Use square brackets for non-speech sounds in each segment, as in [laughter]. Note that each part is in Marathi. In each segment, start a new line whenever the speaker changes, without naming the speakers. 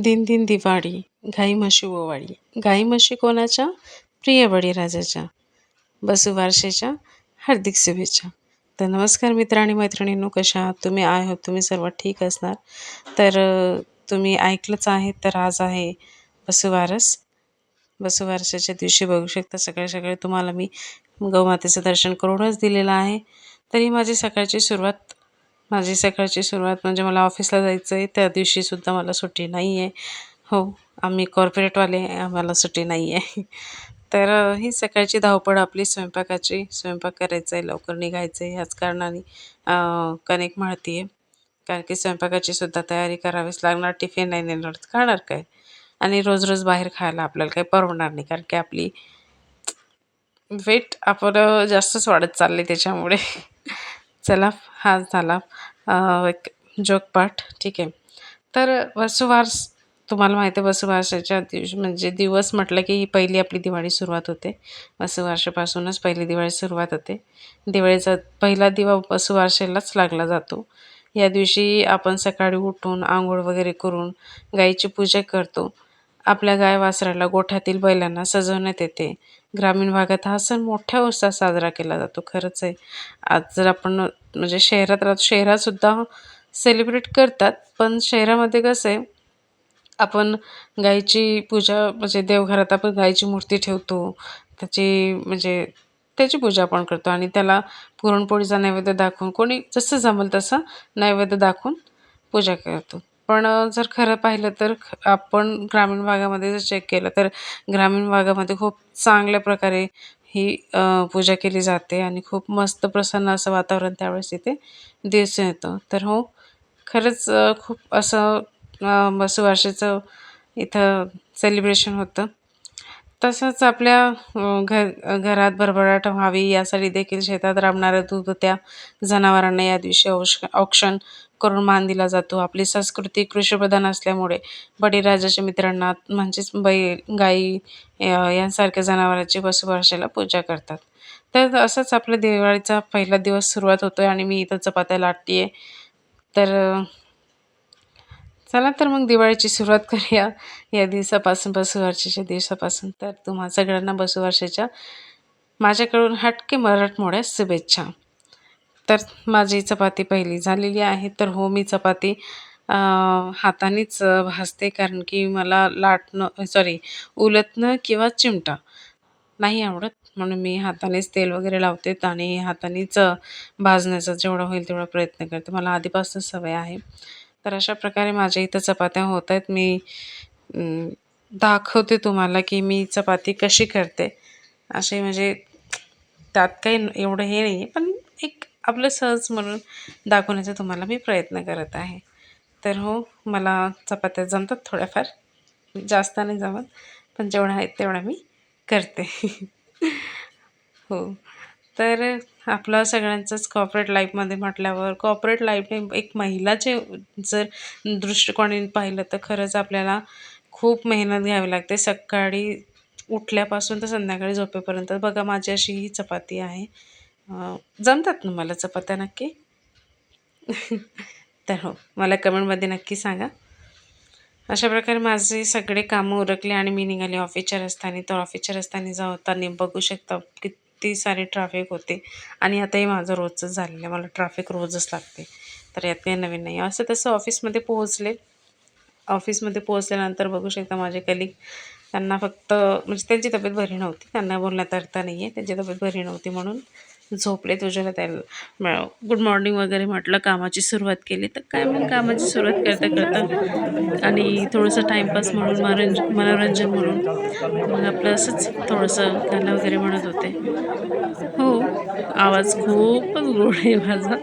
दिन दिन दिवाळी गाई म्हशी ओवाळी. गाई म्हशी कोणाच्या? प्रिय बळीराजाच्या बसुवारशेच्या हार्दिक शुभेच्छा. तर नमस्कार मित्र आणि मैत्रिणींनो कशा आहात? तुम्ही आय तुम्ही सर्व ठीक असणार? तर तुम्ही ऐकलंच आहे तर आज आहे बसुवारस. बसुवारशाच्या दिवशी बघू शकता सकाळी सकाळी तुम्हाला मी गौमातेचं दर्शन करूनच दिलेलं आहे. तरी माझी सकाळची सुरुवात माझी सकाळची सुरुवात म्हणजे मला ऑफिसला जायचं आहे त्या दिवशीसुद्धा मला सुट्टी नाही आहे हो आम्ही कॉर्पोरेटवाले आम्हाला सुट्टी नाही आहे [laughs] तर ही सकाळची धावपळ आपली स्वयंपाकाची स्वयंपाक करायचा आहे लवकर निघायचं आहे ह्याच कारणाने अ, कणिक आहे कारण की स्वयंपाकाची सुद्धा तयारी करावीच लागणार टिफिन नाही नेणार तर खाणार काय? आणि रोज रोज बाहेर खायला आपल्याला काही परवडणार नाही कारण की आपली वेट आपण जास्तच वाढत चालली त्याच्यामुळे. [laughs] चला हा झाला एक जोगपाठ ठीक आहे. तर वसुवारस तुम्हाला माहिती आहे वसुबारसेच्या दिवशी म्हणजे दिवस म्हटलं की ही पहिली आपली दिवाळी सुरुवात होते. वसुबारसेपासूनच पहिली दिवाळी सुरुवात होते. दिवाळीचा पहिला दिवा वसुवारशेलाच लागला जातो. या दिवशी आपण सकाळी उठून आंघोळ वगैरे करून गाईची पूजा करतो. आपल्या गाय वासराला गोठ्यातील बैलांना सजवण्यात येते. ग्रामीण भागात हा सण मोठ्या उत्साहात साजरा केला जातो खरंच आहे. आज जर आपण म्हणजे शहरात राहतो शहरातसुद्धा सेलिब्रेट करतात पण शहरामध्ये कसं आहे आपण गाईची पूजा म्हणजे देवघरात आपण गाईची मूर्ती ठेवतो त्याची म्हणजे त्याची पूजा आपण करतो आणि त्याला पुरणपोळीचा नैवेद्य दाखवून कोणी जसं जमेल तसं नैवेद्य दाखवून पूजा करतो. पण जर खरं पाहिलं तर ख- आपण ग्रामीण भागामध्ये जर चेक केलं तर ग्रामीण भागामध्ये खूप चांगल्या प्रकारे ही पूजा केली जाते आणि खूप मस्त प्रसन्न असं वातावरण त्यावेळेस इथे दिसून येतं. तर हो खरंच खूप असं अ, इथं सेलिब्रेशन होतं. तसंच आपल्या घर घरात भरभराट व्हावी यासाठी देखील शेतात राबणाऱ्या दूध जनावरांना या दिवशी औष औक्षण करून मान दिला जातो. आपली संस्कृती कृषीप्रधान असल्यामुळे बळीराजाच्या मित्रांना म्हणजेच बैल गाई यांसारख्या जनावरांची वसुबारसेला पूजा करतात. तर असंच आपल्या दिवाळीचा पहिला दिवस सुरुवात होतो आहे आणि मी इथं चपात्या लाटते आहे तर चला तर मग दिवाळीची सुरुवात करूया. या दिवसापासून बसुवर्षाच्या दिवसापासून तर तुम्हा सगळ्यांना बसुवर्षाच्या माझ्याकडून हटके मराठमोळ्या शुभेच्छा. तर माझी चपाती पहिली झालेली आहे. तर हो मी चपाती हातानेच भाजते कारण की मला लाटणं सॉरी उलटणं किंवा चिमटा नाही आवडत. म्हणून मी हातानेच तेल वगैरे लावते आणि हातानेच भाजण्याचा जेवढा होईल तेवढा प्रयत्न करते. मला आधीपासून सवय आहे. तर अशा प्रकारे माझ्या इथं चपात्या होत आहेत. मी दाखवते तुम्हाला की मी चपाती कशी करते. असे म्हणजे त्यात काही एवढं हे नाही पण एक आपलं सहज म्हणून दाखवण्याचा तुम्हाला मी प्रयत्न करत आहे. तर हो मला चपात्या जमतात थोड्याफार. जास्त नाही जमत पण जेवढ्या आहेत तेवढ्या मी करते. [laughs] हो. तर आपला सगळ्यांचंच कॉपरेट लाईफमध्ये म्हटल्यावर कॉपरेट लाईफने एक महिलाचे जर दृष्टिकोनाने पाहिलं तर खरंच आपल्याला खूप मेहनत घ्यावी लागते. सकाळी उठल्यापासून तर संध्याकाळी झोपेपर्यंत. बघा माझी अशी ही चपाती आहे. जमतात ना मला चपात्या नक्की? [laughs] तर हो मला कमेंटमध्ये नक्की सांगा. अशा प्रकारे माझे सगळे कामं उरकले आणि मी निघाले ऑफिसच्या रस्त्याने. तर ऑफिसच्या रस्त्याने जाताना बघू शकता किती सारे ट्रॅफिक होते. आणि आता हे माझं रोजचं झालेलं आहे मला ट्रॅफिक रोजच लागते. तर यात काही नवीन नाही असं तसं ऑफिसमध्ये पोहोचले. ऑफिसमध्ये पोहोचल्यानंतर बघू शकता माझे कलिग त्यांना फक्त म्हणजे त्यांची तब्येत बरी नव्हती. त्यांना बोलण्यात अर्थ नाही आहे त्यांची तब्येत बरी नव्हती म्हणून झोपले तुझ्याला त्याला. गुड मॉर्निंग वगैरे म्हटलं कामाची सुरुवात केली. तर काय मग कामाची सुरुवात करता करता आणि थोडंसं टाईमपास म्हणून मनोरंज मनोरंजन म्हणून. मग आपलं असंच थोडंसं गाणं वगैरे म्हणत होते. हो आवाज खूपच गोड आहे माझा.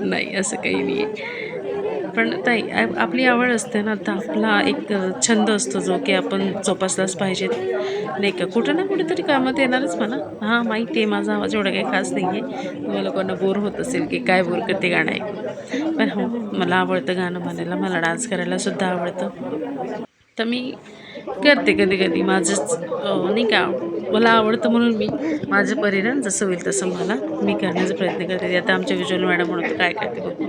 नाही असं काही नाही आहे. पण ताई आपली आवड असते ना तर आपला एक छंद असतो जो की आपण जोपासलाच पाहिजेत नाही का? कुठं ना कुठेतरी कामात येणारच म्हणा. हां माहिती आहे माझा आवाज एवढा काही खास नाही आहे तुम्हाला लोकांना बोर होत असेल की काय बोर करते गाणं आहे पण हो मला आवडतं गाणं म्हणायला. मला डान्स करायला सुद्धा आवडतं. तर मी करते कधी कधी माझंच नाही का मला आवडतं म्हणून मी माझं परिणाम जसं होईल तसं मला मी करण्याचा प्रयत्न करते. आता आमच्या विज्युअल मॅडम म्हणून काय करते बघू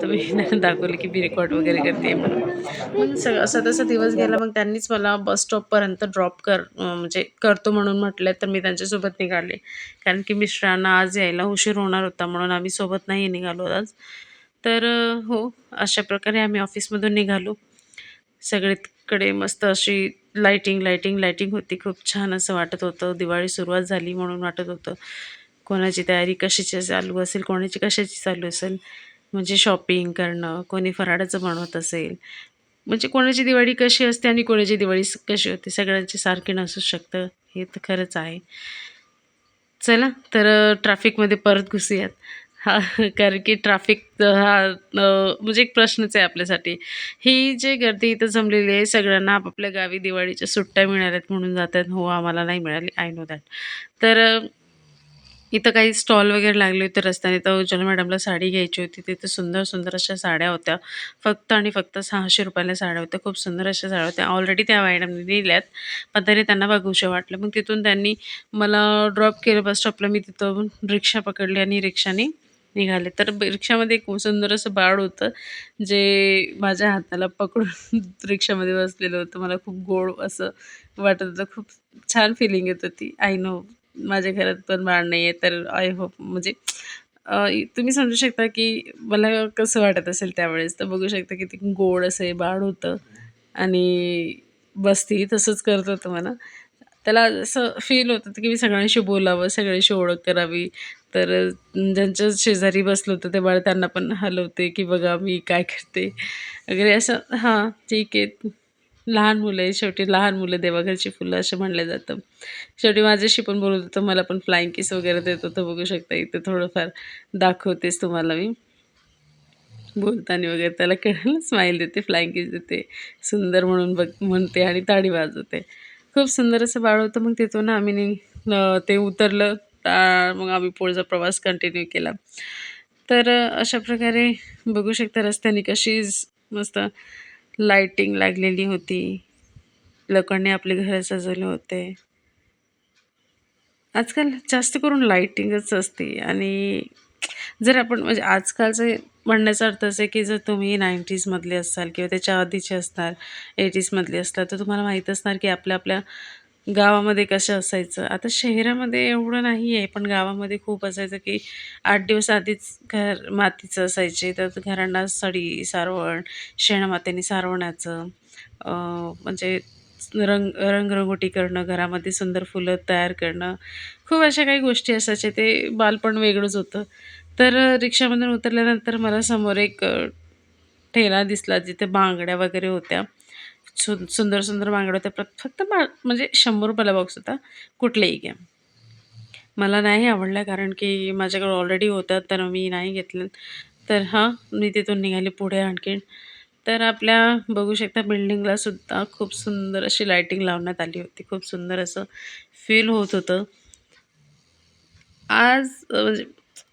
तर मी त्यांना [laughs] दाखवलं की मी रेकॉर्ड वगैरे करते म्हणून. मग सग असा तसा दिवस गेला मग त्यांनीच मला बस स्टॉपपर्यंत ड्रॉप कर म्हणजे करतो म्हणून म्हटलं तर मी त्यांच्यासोबत निघाले. कारण की मिस्टरांना आज यायला उशीर होणार होता म्हणून आम्ही सोबत नाही निघालो आज. तर हो अशा प्रकारे आम्ही ऑफिसमधून निघालो. सगळीकडे मस्त अशी लाईटिंग लाईटिंग लाईटिंग होती. खूप छान असं वाटत होतं. दिवाळी सुरुवात झाली म्हणून वाटत होतं. कोणाची तयारी कशाची चालू असेल कोणाची कशाची चालू असेल? म्हणजे शॉपिंग करणं कोणी फराळाचं बनवत असेल? म्हणजे कोणाची दिवाळी कशी असते आणि कोणाची दिवाळी कशी होते? सगळ्यांची सारखी नसू शकतं. हे तर खरंच आहे. चला तर ट्रॅफिकमध्ये परत घुसूयात. हा कारण की ट्राफिक हा म्हणजे एक प्रश्नच आहे आपल्यासाठी. ही जे गर्दी इथं जमलेली आहे सगळ्यांना आपापल्या गावी दिवाळीच्या सुट्ट्या मिळाल्यात म्हणून जातात. हो आम्हाला नाही मिळाली आय नो दॅट तर इथं काही स्टॉल वगैरे लागले होते रस्त्याने तर उज्ज्वला मॅडमला साडी घ्यायची होती. तिथे सुंदर सुंदर अशा साड्या होत्या. फक्त आणि फक्त सहाशे रुपयाला साड्या होत्या. खूप सुंदर अशा साड्या होत्या. ऑलरेडी त्या मॅडमने दिल्यात पण तरी त्यांना बघूशा वाटलं. मग तिथून त्यांनी मला ड्रॉप केलं बस स्टॉपला मी तिथं रिक्षा पकडली आणि रिक्षाने निघाले. तर रिक्षामध्ये एक सुंदर असं बाळ होतं जे माझ्या हाताला पकडून [laughs] रिक्षामध्ये बसलेलं होतं. मला खूप गोड असं वाटत होतं. खूप छान फिलिंग येत होती. आय नो माझ्या घरात पण बाळ नाही आहे तर आय होप म्हणजे तुम्ही समजू शकता की मला कसं वाटत असेल त्यावेळेस. तर बघू शकता की ते गोड असं हे बाळ होतं आणि बसती तसंच करत होतं मला. त्याला असं फील होत होतं की मी सगळ्यांशी बोलावं सगळ्यांशी ओळख करावी. तर ज्यांच्या शेजारी बसलं होतं ते बाळ त्यांना पण हलवते की बघा मी काय करते. वगैरे असं हां ठीक आहे. लहान मुलं आहे शेवटी लहान मुलं देवाघरची फुलं असं म्हणलं जातं. शेवटी माझ्याशी पण बोलत होतं मला पण फ्लाइंग किस वगैरे देत होतं बघू शकता इथे थोडंफार दाखवतेच तुम्हाला मी. बोलताना वगैरे त्याला कळलं स्माईल देते फ्लाइंग किस देते सुंदर म्हणून बघ म्हणते आणि ताडी वाजवते. खूप सुंदर असं बाळ होतं मग तिथून आम्ही ते उतरलं. ता- मग आम्ही पुढचा प्रवास कंटिन्यू केला. तर अशा प्रकारे बघू शकता रस्त्याने कशी मस्त लाईटिंग लागलेली होती. लोकांनी आपले घर सजवले होते. आजकाल जास्त करून लाईटिंगच असते आणि जर आपण म्हणजे आजकालचे म्हणण्याचा अर्थ असं आहे की जर तुम्ही नाईंटीजमधले असाल किंवा त्याच्या आधीचे असणार एटीजमधले असणार तर तुम्हाला माहीत असणार की आपल्या आपल्या गावामध्ये कसं असायचं? आता शहरामध्ये एवढं नाही आहे पण गावामध्ये खूप असायचं की आठ दिवस आधीच घर मातीचं असायचे. तर घरांना सडी सारवण शेणमातेने सारवण्याचं म्हणजे रंग रंगरंगोटी करणं घरामध्ये सुंदर फुलं तयार करणं खूप अशा काही गोष्टी असायच्या. ते बालपण वेगळंच होतं. तर रिक्षामधून उतरल्यानंतर मला समोर एक ठेला दिसला जिथे बांगड्या वगैरे होत्या. सु सुंदर सुंदर बांगड्या होत्या प्रत फक्त बा म्हणजे शंभर रुपयाला बॉक्स होता. कुठलेही घ्या मला नाही आवडला कारण की माझ्याकडे ऑलरेडी होत्या तर मी नाही घेतलं. तर हां मी तिथून निघाले पुढे आणखीन. तर आपल्या बघू शकता बिल्डिंगला सुद्धा खूप सुंदर अशी लाईटिंग लावण्यात आली होती. खूप सुंदर असं फील होत होतं. आज म्हणजे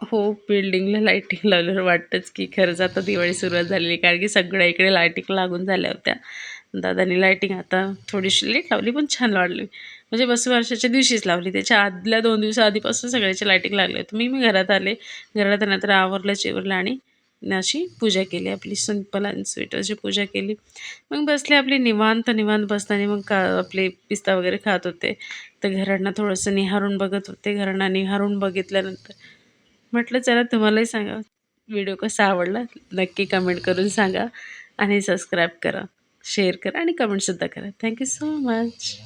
हो बिल्डिंगला लाईटिंग लावल्यावर वाटतंच की खरंच आता दिवाळी सुरुवात झालेली कारण की सगळ्या इकडे लाईटिंग लागून झाल्या होत्या. दादानी लायटिंग आता थोडीशी लेट लावली पण छान वाढली. म्हणजे बसवर्षाच्या दिवशीच लावली. त्याच्या आदल्या दोन दिवसाआधीपासून सगळ्याची लायटिंग लागली होती. मी मी घरात आले. घरात आल्यानंतर आवरलं चिवरलं आणि अशी पूजा केली. आपली सिंपल आणि स्वीट अशी पूजा केली. मग बसले आपली निवांत निवांत बसताना मग का आपले पिस्ता वगैरे खात होते. तर घरांना थोडंसं निहारून बघत होते. घरांना निहारून बघितल्यानंतर म्हटलं चला तुम्हालाही सांगा. व्हिडिओ कसा आवडला? नक्की कमेंट करून सांगा आणि सबस्क्राईब करा. शेअर करा आणि कमेंटसुद्धा करा. Thank you so much